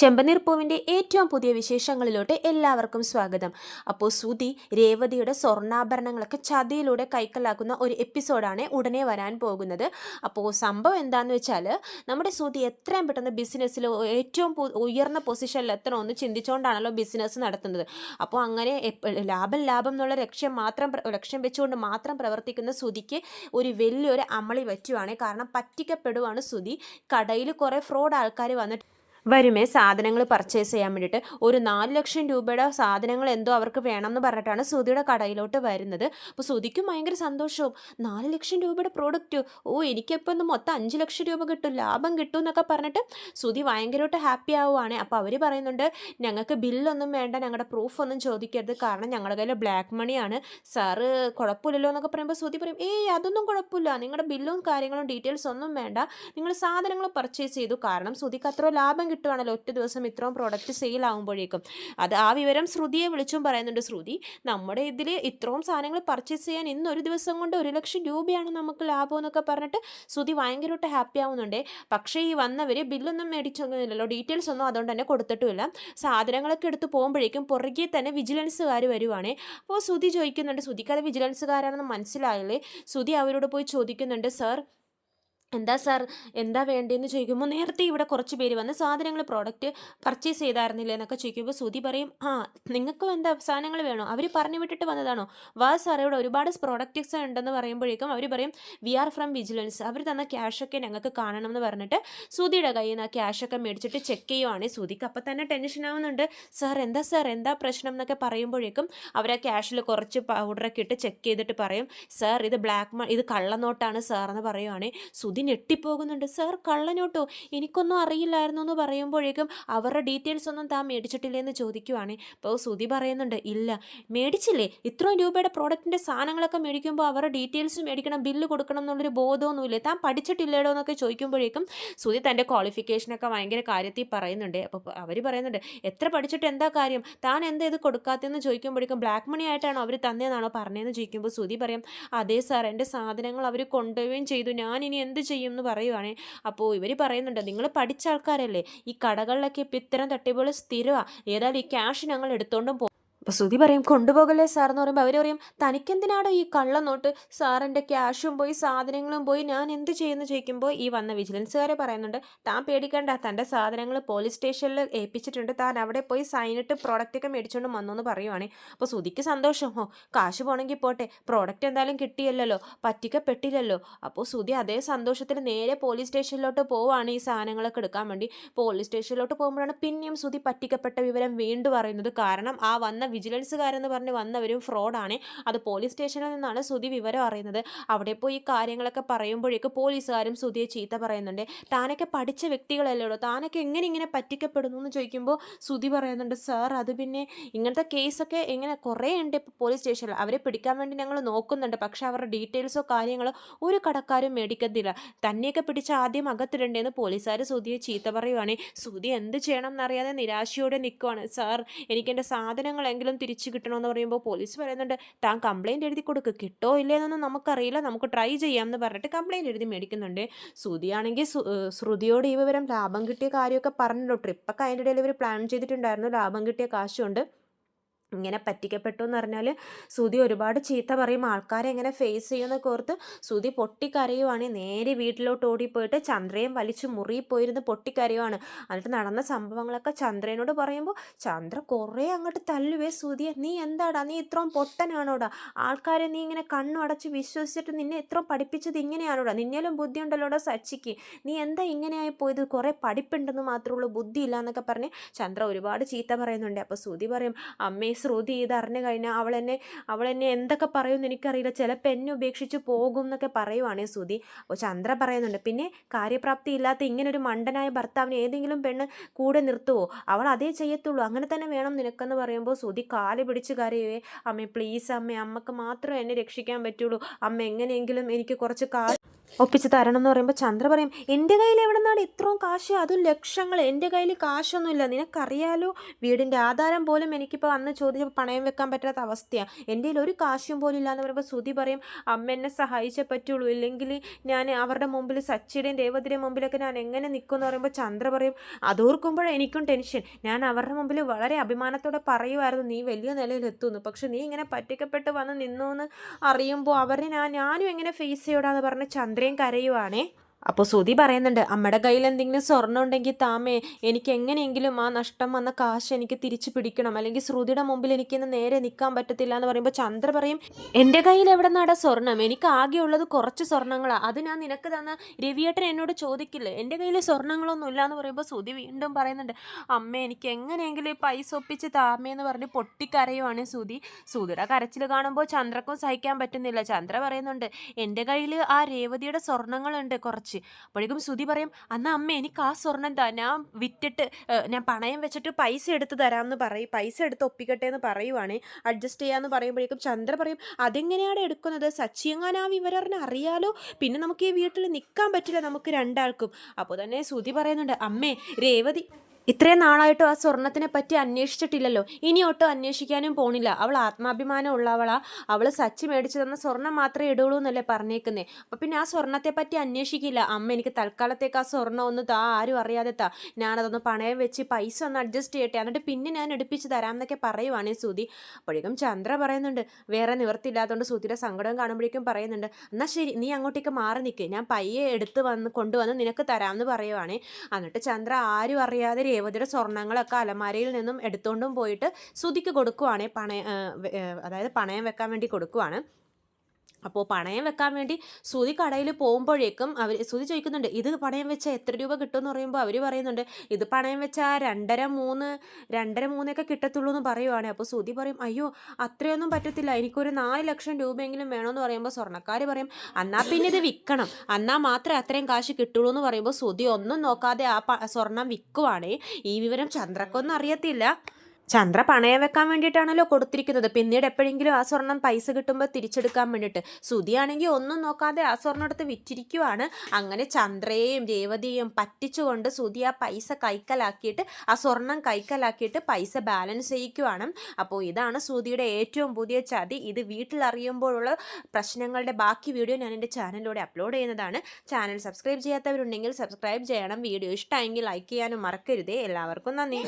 ചെമ്പനീർ പൂവിന്റെ ഏറ്റവും പുതിയ വിശേഷങ്ങളിലോട്ട് എല്ലാവർക്കും സ്വാഗതം. അപ്പോൾ സുതി രേവതിയുടെ സ്വർണാഭരണങ്ങളൊക്കെ ചതിയിലൂടെ കൈക്കലാക്കുന്ന ഒരു എപ്പിസോഡാണ് ഉടനെ വരാൻ പോകുന്നത്. അപ്പോൾ സംഭവം എന്താണെന്ന് വെച്ചാൽ നമ്മുടെ സുതി എത്രയും പെട്ടെന്ന് ബിസിനസ്സിൽ ഏറ്റവും ഉയർന്ന പൊസിഷനിൽ എത്തണമെന്ന് ചിന്തിച്ചുകൊണ്ടാണല്ലോ ബിസിനസ് നടത്തുന്നത്. അപ്പോൾ അങ്ങനെ ലാഭം ലാഭം എന്നുള്ള ലക്ഷ്യം മാത്രം ലക്ഷ്യം വെച്ചുകൊണ്ട് മാത്രം പ്രവർത്തിക്കുന്ന സുതിക്ക് ഒരു വലിയൊരു അമളി പറ്റുവാണ്. കാരണം പറ്റിക്കപ്പെടുവാണ് സുതി കടയിൽ കുറേ ഫ്രോഡ് ആൾക്കാർ വന്നിട്ട് വരുമേ സാധനങ്ങൾ പർച്ചേസ് ചെയ്യാൻ വേണ്ടിയിട്ട്. ഒരു നാല് ലക്ഷം രൂപയുടെ സാധനങ്ങൾ എന്തോ അവർക്ക് വേണം എന്ന് പറഞ്ഞിട്ടാണ് സുധിയുടെ കടയിലോട്ട് വരുന്നത്. അപ്പോൾ സുധിക്കും ഭയങ്കര സന്തോഷവും. നാല് ലക്ഷം രൂപയുടെ പ്രോഡക്റ്റ് ഓ എനിക്കിപ്പോൾ ഒന്ന് മൊത്തം അഞ്ച് ലക്ഷം രൂപ കിട്ടും ലാഭം കിട്ടും എന്നൊക്കെ പറഞ്ഞിട്ട് സുധി ഭയങ്കരമായിട്ട് ഹാപ്പി ആവുകയാണ് അപ്പോൾ അവർ പറയുന്നുണ്ട് ഞങ്ങൾക്ക് ബില്ലൊന്നും വേണ്ട ഞങ്ങളുടെ പ്രൂഫ് ഒന്നും ചോദിക്കരുത്. കാരണം ഞങ്ങളുടെ കയ്യിൽ ബ്ലാക്ക് മണിയാണ് സാറ് കുഴപ്പമില്ലല്ലോ എന്നൊക്കെ പറയുമ്പോൾ സുധി പറയും ഏയ് അതൊന്നും കുഴപ്പമില്ല. നിങ്ങളുടെ ബില്ലും കാര്യങ്ങളും ഡീറ്റെയിൽസ് ഒന്നും വേണ്ട. നിങ്ങൾ സാധനങ്ങൾ പർച്ചേസ് ചെയ്തു. കാരണം സുധിക്ക് അത്ര ലാഭം കിട്ടുവാണല്ലോ ഒറ്റ ദിവസം ഇത്രയും പ്രോഡക്റ്റ് സെയിൽ ആകുമ്പോഴേക്കും അത് ആ വിവരം ശ്രുതിയെ വിളിച്ചും പറയുന്നുണ്ട്. ശ്രുതി നമ്മുടെ ഇതിൽ ഇത്രയും സാധനങ്ങൾ പർച്ചേസ് ചെയ്യാൻ ഇന്ന് ഒരു ദിവസം കൊണ്ട് ഒരു ലക്ഷം രൂപയാണ് നമുക്ക് ലാഭം എന്നൊക്കെ പറഞ്ഞിട്ട് ശ്രുതി ഭയങ്കരമായിട്ട് ഹാപ്പി ആവുന്നുണ്ട്. പക്ഷേ ഈ വന്നവർ ബില്ലൊന്നും മേടിച്ചൊന്നുമില്ലല്ലോ. ഡീറ്റെയിൽസ് ഒന്നും അതുകൊണ്ട് തന്നെ കൊടുത്തിട്ടുമില്ല. സാധനങ്ങളൊക്കെ എടുത്ത് പോകുമ്പോഴേക്കും പുറകെ തന്നെ വിജിലൻസുകാർ വരുവാണ്. അപ്പോൾ ശ്രുതി ചോദിക്കുന്നുണ്ട്. ശ്രുതിക്ക് അത് വിജിലൻസുകാരാണെന്ന് മനസ്സിലായില്ലേ? ശ്രുതി അവരോട് പോയി ചോദിക്കുന്നുണ്ട്. സാർ എന്താ സാർ? എന്താ വേണ്ടതെന്ന് ചോദിക്കുമ്പോൾ നേരത്തെ ഇവിടെ കുറച്ച് പേര് വന്ന് സാധനങ്ങൾ പ്രോഡക്റ്റ് പർച്ചേസ് ചെയ്തായിരുന്നില്ലേ എന്നൊക്കെ ചോദിക്കുമ്പോൾ സുതി പറയും ആ നിങ്ങൾക്കും എന്താ സാധനങ്ങൾ വേണോ? അവർ പറഞ്ഞു വിട്ടിട്ട് വന്നതാണോ? വാ സാർ ഇവിടെ ഒരുപാട് പ്രോഡക്റ്റ്സ് ഉണ്ടെന്ന് പറയുമ്പോഴേക്കും അവർ പറയും വി ആർ ഫ്രം വിജിലൻസ് അവർ തന്ന ക്യാഷൊക്കെ ഞങ്ങൾക്ക് കാണണം എന്ന് പറഞ്ഞിട്ട് സുതിയുടെ കയ്യിൽ നിന്ന് ആ ക്യാഷൊക്കെ മേടിച്ചിട്ട് ചെക്ക് ചെയ്യുവാണ് സുതിക്ക് അപ്പം തന്നെ ടെൻഷൻ ആവുന്നുണ്ട്. സാർ എന്താ സാർ? എന്താ പ്രശ്നം? എന്നൊക്കെ പറയുമ്പോഴേക്കും അവർ ആ ക്യാഷിൽ കുറച്ച് പൗഡറൊക്കെ ഇട്ട് ചെക്ക് ചെയ്തിട്ട് പറയും സാർ ഇത് ബ്ലാക്ക് ഇത് കള്ളനോട്ടാണ് സാർ എന്ന് പറയുവാണേ സുധി ഞെട്ടിപ്പോകുന്നുണ്ട്. സാർ കള്ളനോട്ടോ? എനിക്കൊന്നും അറിയില്ലായിരുന്നു എന്ന് പറയുമ്പോഴേക്കും അവരുടെ ഡീറ്റെയിൽസ് ഒന്നും താൻ മേടിച്ചിട്ടില്ലേ എന്ന് ചോദിക്കുവാണേ. അപ്പോൾ സുതി പറയുന്നുണ്ട് ഇല്ല. മേടിച്ചില്ലേ? ഇത്രയും രൂപയുടെ പ്രോഡക്റ്റിന്റെ സാധനങ്ങളൊക്കെ മേടിക്കുമ്പോൾ അവരുടെ ഡീറ്റെയിൽസ് മേടിക്കണം ബില്ല് കൊടുക്കണം എന്നുള്ളൊരു ബോധമൊന്നുമില്ലേ? താൻ പഠിച്ചിട്ടില്ലേടോ എന്നൊക്കെ ചോദിക്കുമ്പോഴേക്കും സുതി തന്റെ ക്വാളിഫിക്കേഷനൊക്കെ ഭയങ്കര കാര്യത്തിൽ പറയുന്നുണ്ട്. അപ്പോൾ അവർ പറയുന്നുണ്ട് എത്ര പഠിച്ചിട്ട് എന്താ കാര്യം? താൻ എന്താ ഇത് കൊടുക്കാത്തതെന്ന് ചോദിക്കുമ്പോഴേക്കും ബ്ലാക്ക് മണി ആയിട്ടാണോ അവർ തന്നതെന്നാണോ പറഞ്ഞതെന്ന് ചോദിക്കുമ്പോൾ സുതി പറയും അതേ സാർ എന്റെ സാധനങ്ങൾ അവർ കൊണ്ടുപോവുകയും ചെയ്തു. ഞാൻ ഇനി എന്ത് എന്ന് പറയുവാണ്. അപ്പോൾ ഇവർ പറയുന്നുണ്ട് നിങ്ങൾ പഠിച്ച ആൾക്കാരല്ലേ ഈ കടകളിലൊക്കെ ഇപ്പം ഇത്തരം തട്ടിപ്പുകൾ സ്ഥിരമാണ് ഏതായാലും ഈ ക്യാഷ് ഞങ്ങൾ എടുത്തോണ്ടും അപ്പോൾ ശ്രുതി പറയും കൊണ്ടുപോകല്ലേ സാർ എന്ന് പറയുമ്പോൾ അവർ പറയും തനിക്കെന്തിനാടോ ഈ കള്ളനോട്ട്? സാറിന്റെ ക്യാഷും പോയി സാധനങ്ങളും പോയി ഞാൻ എന്ത് ചെയ്യുന്നു? ചോദിക്കുമ്പോൾ ഈ വന്ന വിജിലൻസുകാരെ പറയുന്നുണ്ട് താൻ പേടിക്കണ്ട തന്റെ സാധനങ്ങൾ പോലീസ് സ്റ്റേഷനിൽ ഏൽപ്പിച്ചിട്ടുണ്ട്. താൻ അവിടെ പോയി സൈനിട്ട് പ്രോഡക്റ്റൊക്കെ മേടിച്ചുകൊണ്ട് വന്നു എന്ന് പറയുവാണേ. അപ്പോൾ ശ്രുതിക്ക് സന്തോഷം ഓ കാശ് പോണെങ്കിൽ പോട്ടെ. പ്രോഡക്റ്റ് എന്തായാലും കിട്ടിയല്ലോ പറ്റിക്കപ്പെട്ടില്ലല്ലോ അപ്പോൾ ശ്രുതി അതേ സന്തോഷത്തിൽ നേരെ പോലീസ് സ്റ്റേഷനിലോട്ട് പോവാണ് ഈ സാധനങ്ങളൊക്കെ എടുക്കാൻ വേണ്ടി. പോലീസ് സ്റ്റേഷനിലോട്ട് പോകുമ്പോഴാണ് പിന്നെയും ശ്രുതി പറ്റിക്കപ്പെട്ട വിവരം വീണ്ടും പറയുന്നത് കാരണം ആ വന്ന വിജിലൻസുകാരെന്ന് പറഞ്ഞ് വന്നവരും ഫ്രോഡാണ്. അത് പോലീസ് സ്റ്റേഷനിൽ നിന്നാണ് സുധി വിവരം അറിയുന്നത്. അവിടെ പോയി ഈ കാര്യങ്ങളൊക്കെ പറയുമ്പോഴേക്ക് പോലീസുകാരും സുധിയെ ചീത്ത പറയുന്നുണ്ട്. താനൊക്കെ പഠിച്ച വ്യക്തികളല്ലേടോ താനൊക്കെ എങ്ങനെ ഇങ്ങനെ പറ്റിക്കപ്പെടുന്നു എന്ന് ചോദിക്കുമ്പോൾ സുധി പറയുന്നുണ്ട് സാർ അത് പിന്നെ ഇങ്ങനത്തെ കേസൊക്കെ എങ്ങനെ കുറേ ഉണ്ട് ഇപ്പോൾ പോലീസ് സ്റ്റേഷനിൽ. അവരെ പിടിക്കാൻ വേണ്ടി ഞങ്ങൾ നോക്കുന്നുണ്ട്. പക്ഷേ അവരുടെ ഡീറ്റെയിൽസോ കാര്യങ്ങളോ ഒരു കടക്കാരും മേടിക്കത്തില്ല. തന്നെയൊക്കെ പിടിച്ച ആദ്യം അകത്തിടണ്ടേന്ന് പോലീസുകാർ സുധിയെ ചീത്ത പറയുവാണ്. സുധി എന്ത് ചെയ്യണം എന്നറിയാതെ നിരാശയോടെ നിൽക്കുവാണ്. സാർ എനിക്ക് എന്റെ സാധനങ്ങളെങ്കിലും തിരിച്ചു കിട്ടണമെന്ന് പറയുമ്പോൾ പോലീസ് പറയുന്നുണ്ട് താൻ കംപ്ലയിന്റ് എഴുതി കൊടുക്കുക കിട്ടോ ഇല്ലയെന്നൊന്നും നമുക്കറിയില്ല നമുക്ക് ട്രൈ ചെയ്യാം എന്ന് പറഞ്ഞിട്ട് കംപ്ലയിന്റ് എഴുതി മേടിക്കുന്നുണ്ട്. ശ്രുതിയാണെങ്കിൽ ശ്രുതിയോട് ഈ വിവരം ലാഭം കിട്ടിയ കാര്യമൊക്കെ പറഞ്ഞല്ലോ. ട്രിപ്പൊക്കെ അതിന്റെ ഇടയിൽ ഇവർ പ്ലാൻ ചെയ്തിട്ടുണ്ടായിരുന്നു ലാഭം കിട്ടിയ കാശുണ്ട്. ഇങ്ങനെ പറ്റിക്കപ്പെട്ടു എന്ന് പറഞ്ഞാൽ സുധി ഒരുപാട് ചീത്ത പറയും. ആൾക്കാരെ എങ്ങനെ ഫേസ് ചെയ്യുമെന്നൊക്കെ ഓർത്ത് സുധി പൊട്ടിക്കരയുവാണ്. നേരെ വീട്ടിലോട്ട് ഓടിപ്പോയിട്ട് ചന്ദ്രയും വലിച്ച് മുറിയിൽ പോയിരുന്ന് പൊട്ടിക്കരയുവാണ്. എന്നിട്ട് നടന്ന സംഭവങ്ങളൊക്കെ ചന്ദ്രനോട് പറയുമ്പോൾ ചന്ദ്ര കുറേ അങ്ങോട്ട് തല്ലുവേ സുധിയെ. നീ എന്താടാ? നീ ഇത്രയും പൊട്ടനാണോടാ? ആൾക്കാരെ നീ ഇങ്ങനെ കണ്ണു അടച്ച് വിശ്വസിച്ചിട്ട് നിന്നെ ഇത്രയും പഠിപ്പിച്ചത് ഇങ്ങനെയാണോടാ? നിന്നേലും ബുദ്ധി ഉണ്ടല്ലോടാ സച്ചിക്ക്? നീ എന്താ ഇങ്ങനെയായി പോയത്? കുറേ പഠിപ്പുണ്ടെന്ന് മാത്രമേ ഉള്ളൂ. ബുദ്ധി ഇല്ല എന്നൊക്കെ പറഞ്ഞ് ചന്ദ്ര ഒരുപാട് ചീത്ത പറയുന്നുണ്ട്. അപ്പോൾ സുധി പറയും അമ്മേ ശ്രുതി ഇത് അറിഞ്ഞു കഴിഞ്ഞാൽ അവൾ എന്നെ അവൾ എന്നെ എന്തൊക്കെ പറയുമെന്ന് എനിക്കറിയില്ല. ചിലപ്പോൾ എന്നെ ഉപേക്ഷിച്ച് പോകും എന്നൊക്കെ പറയുവാണേ ശ്രുതി. അപ്പോൾ ചന്ദ്ര പറയുന്നുണ്ട് പിന്നെ കാര്യപ്രാപ്തി ഇല്ലാത്ത ഇങ്ങനെ ഒരു മണ്ടനായ ഭർത്താവിന് ഏതെങ്കിലും പെണ്ണ് കൂടെ നിർത്തുവോ? അവൾ അതേ ചെയ്യത്തുള്ളൂ. അങ്ങനെ തന്നെ വേണം നിനക്കെന്ന് പറയുമ്പോൾ. ശ്രുതി കാൽ പിടിച്ച് കരയുവേ അമ്മേ പ്ലീസ് അമ്മേ അമ്മയ്ക്ക് മാത്രമേ എന്നെ രക്ഷിക്കാൻ പറ്റുള്ളൂ. അമ്മ എങ്ങനെയെങ്കിലും എനിക്ക് കുറച്ച് കാ ഒപ്പിച്ച് തരണം എന്ന് പറയുമ്പോൾ ചന്ദ്ര പറയും എന്റെ കയ്യിൽ എവിടെ നിന്നാണ് ഇത്രയും കാശ്? അതും ലക്ഷങ്ങൾ. എന്റെ കയ്യിൽ കാശൊന്നുമില്ല. നിനക്കറിയാലോ വീടിന്റെ ആധാരം പോലും എനിക്കിപ്പോൾ വന്ന് ചോദിച്ചപ്പോൾ പണയം വെക്കാൻ പറ്റാത്ത അവസ്ഥയാണ് എന്റെ കയ്യിൽ ഒരു കാശും പോലും ഇല്ല എന്ന് പറയുമ്പോൾ ശ്രുതി പറയും അമ്മ എന്നെ സഹായിച്ചേ പറ്റുള്ളൂ. ഇല്ലെങ്കിൽ ഞാൻ അവരുടെ മുമ്പിൽ സച്ചിയുടെയും രേവതിയുടെയും മുമ്പിലൊക്കെ ഞാൻ എങ്ങനെ നിൽക്കും എന്ന് പറയുമ്പോൾ ചന്ദ്ര പറയും അതോർക്കുമ്പോഴേ എനിക്കും ടെൻഷൻ. ഞാൻ അവരുടെ മുമ്പിൽ വളരെ അഭിമാനത്തോടെ പറയുമായിരുന്നു നീ വലിയ നിലയിലെത്തുന്നു പക്ഷെ നീ ഇങ്ങനെ പറ്റിക്കപ്പെട്ട് വന്ന് നിന്നു എന്ന് അറിയുമ്പോൾ അവരെ ഞാൻ ഞാനും എങ്ങനെ ഫേസ് ചെയ്യൂടാന്ന് പറഞ്ഞ് ചന്ദ്രയും കരയുവാണേ. അപ്പോൾ സുതി പറയുന്നുണ്ട് അമ്മയുടെ കയ്യിൽ എന്തെങ്കിലും സ്വർണം ഉണ്ടെങ്കിൽ താമേ എനിക്ക് എങ്ങനെയെങ്കിലും ആ നഷ്ടം വന്ന കാശ് എനിക്ക് തിരിച്ചു പിടിക്കണം. അല്ലെങ്കിൽ ശ്രുതിയുടെ മുമ്പിൽ എനിക്കിന്ന് നേരെ നിൽക്കാൻ പറ്റത്തില്ല എന്ന് പറയുമ്പോൾ ചന്ദ്ര പറയും എന്റെ കയ്യിൽ എവിടെ നടാ സ്വർണം എനിക്ക് ആകെ ഉള്ളത് കുറച്ച് സ്വർണങ്ങളാണ് അത് ഞാൻ നിനക്ക് തന്ന രവിയേട്ടൻ എന്നോട് ചോദിക്കില്ല? എന്റെ കയ്യിൽ സ്വർണങ്ങളൊന്നും ഇല്ല എന്ന് പറയുമ്പോൾ സുതി വീണ്ടും പറയുന്നുണ്ട് അമ്മ എനിക്ക് എങ്ങനെയെങ്കിലും ഈ പൈസ ഒപ്പിച്ച് താമേ എന്ന് പറഞ്ഞ് പൊട്ടിക്കരയുവാണ് സുതി സുതിയുടെ കരച്ചിൽ കാണുമ്പോൾ ചന്ദ്രക്കും സഹിക്കാൻ പറ്റുന്നില്ല. ചന്ദ്ര പറയുന്നുണ്ട് എന്റെ കയ്യിൽ ആ രേവതിയുടെ സ്വർണങ്ങളുണ്ട്. കുറച്ച് അപ്പോഴേക്കും ശ്രുതി പറയും അന്ന് അമ്മ എനിക്ക് ആ സ്വർണം താ ഞാൻ വിറ്റിട്ട് ഞാൻ പണയം വെച്ചിട്ട് പൈസ എടുത്ത് തരാമെന്ന് പറയും പൈസ എടുത്ത് ഒപ്പിക്കട്ടെ എന്ന് പറയുവാണേ. അഡ്ജസ്റ്റ് ചെയ്യാമെന്ന് പറയുമ്പോഴേക്കും ചന്ദ്ര പറയും അതെങ്ങനെയാണ് എടുക്കുന്നത്? സച്ചിയങ്ങാൻ ആ വിവരം അറിയാലോ? പിന്നെ നമുക്ക് ഈ വീട്ടിൽ നിൽക്കാൻ പറ്റില്ല നമുക്ക് രണ്ടാൾക്കും. അപ്പോൾ തന്നെ ശ്രുതി പറയുന്നുണ്ട് അമ്മേ രേവതി ഇത്രയും നാളായിട്ടും ആ സ്വർണത്തിനെ പറ്റി അന്വേഷിച്ചിട്ടില്ലല്ലോ. ഇനി ഒട്ടും അന്വേഷിക്കാനും പോണില്ല. അവൾ ആത്മാഭിമാനം ഉള്ളവളാ അവൾ സച്ചി മേടിച്ചു തന്ന സ്വർണം മാത്രമേ ഇടുള്ളൂ എന്നല്ലേ പറഞ്ഞേക്കുന്നേ. അപ്പം പിന്നെ ആ സ്വർണത്തെ പറ്റി അന്വേഷിക്കില്ല. അമ്മ എനിക്ക് തൽക്കാലത്തേക്ക് ആ സ്വർണം ഒന്ന് താ ആരും അറിയാതെ താ. ഞാനതൊന്ന് പണയം വെച്ച് പൈസ ഒന്ന് അഡ്ജസ്റ്റ് ചെയ്യട്ടെ. എന്നിട്ട് പിന്നെ ഞാൻ എടുപ്പിച്ച് തരാം എന്നൊക്കെ പറയുവാണേ സുതി അപ്പോഴേക്കും ചന്ദ്ര പറയുന്നുണ്ട്. വേറെ നിവർത്തില്ലാത്തതുകൊണ്ട് സുതിയുടെ സങ്കടം കാണുമ്പോഴേക്കും പറയുന്നുണ്ട്. എന്നാൽ ശരി നീ അങ്ങോട്ടേക്ക് മാറി നിൽക്കേ ഞാൻ പയ്യെ എടുത്ത് വന്ന് കൊണ്ടുവന്ന് നിനക്ക് തരാമെന്ന് പറയുവാണേ. എന്നിട്ട് ചന്ദ്ര ആരും അറിയാതെ രേവതിയുടെ സ്വർണങ്ങളൊക്കെ അലമാരയിൽ നിന്നും എടുത്തുകൊണ്ടും പോയിട്ട് ശ്രുതിക്ക് കൊടുക്കുവാണെ പണയ അതായത് പണയം വെക്കാൻ വേണ്ടി കൊടുക്കുവാണ്. അപ്പോൾ പണയം വെക്കാൻ വേണ്ടി സുതി കടയിൽ പോകുമ്പോഴേക്കും അവർ സുതി ചോദിക്കുന്നുണ്ട് ഇത് പണയം വെച്ചാൽ എത്ര രൂപ കിട്ടുമെന്ന് പറയുമ്പോൾ അവർ പറയുന്നുണ്ട് ഇത് പണയം വെച്ചാൽ രണ്ടര മൂന്ന് രണ്ടര മൂന്നൊക്കെ കിട്ടത്തുള്ളൂ എന്ന് പറയുവാണ്. അപ്പോൾ സുതി പറയും അയ്യോ അത്രയൊന്നും പറ്റത്തില്ല എനിക്കൊരു നാല് ലക്ഷം രൂപയെങ്കിലും വേണമെന്ന് പറയുമ്പോൾ സ്വർണക്കാർ പറയും എന്നാൽ പിന്നെ ഇത് വിൽക്കണം എന്നാൽ മാത്രമേ അത്രയും കാശ് കിട്ടുള്ളൂ എന്ന് പറയുമ്പോൾ സുതി ഒന്നും നോക്കാതെ ആ സ്വർണം വിൽക്കുവാണേ ഈ വിവരം ചന്ദ്രക്കൊന്നും അറിയത്തില്ല. ചന്ദ്ര പണയം വെക്കാൻ വേണ്ടിയിട്ടാണല്ലോ കൊടുത്തിരിക്കുന്നത്. പിന്നീട് എപ്പോഴെങ്കിലും ആ സ്വർണം പൈസ കിട്ടുമ്പോൾ തിരിച്ചെടുക്കാൻ വേണ്ടിയിട്ട്. സുതിയാണെങ്കിൽ ഒന്നും നോക്കാതെ ആ സ്വർണം എടുത്ത് വിറ്റിരിക്കുവാണ്. അങ്ങനെ ചന്ദ്രയെയും രേവതിയെയും പറ്റിച്ചുകൊണ്ട് സുതി ആ പൈസ കൈക്കലാക്കിയിട്ട് ആ സ്വർണം കൈക്കലാക്കിയിട്ട് പൈസ ബാലൻസ് ചെയ്യിക്കുവാണ്. അപ്പോൾ ഇതാണ് സുതിയുടെ ഏറ്റവും പുതിയ ചതി. ഇത് വീട്ടിൽ അറിയുമ്പോഴുള്ള പ്രശ്നങ്ങളുടെ ബാക്കി വീഡിയോ ഞാൻ എന്റെ ചാനലിലൂടെ അപ്ലോഡ് ചെയ്യുന്നതാണ്. ചാനൽ സബ്സ്ക്രൈബ് ചെയ്യാത്തവരുണ്ടെങ്കിൽ സബ്സ്ക്രൈബ് ചെയ്യണം. വീഡിയോ ഇഷ്ടമായെങ്കിൽ ലൈക്ക് ചെയ്യാനും മറക്കരുതേ. എല്ലാവർക്കും നന്ദി.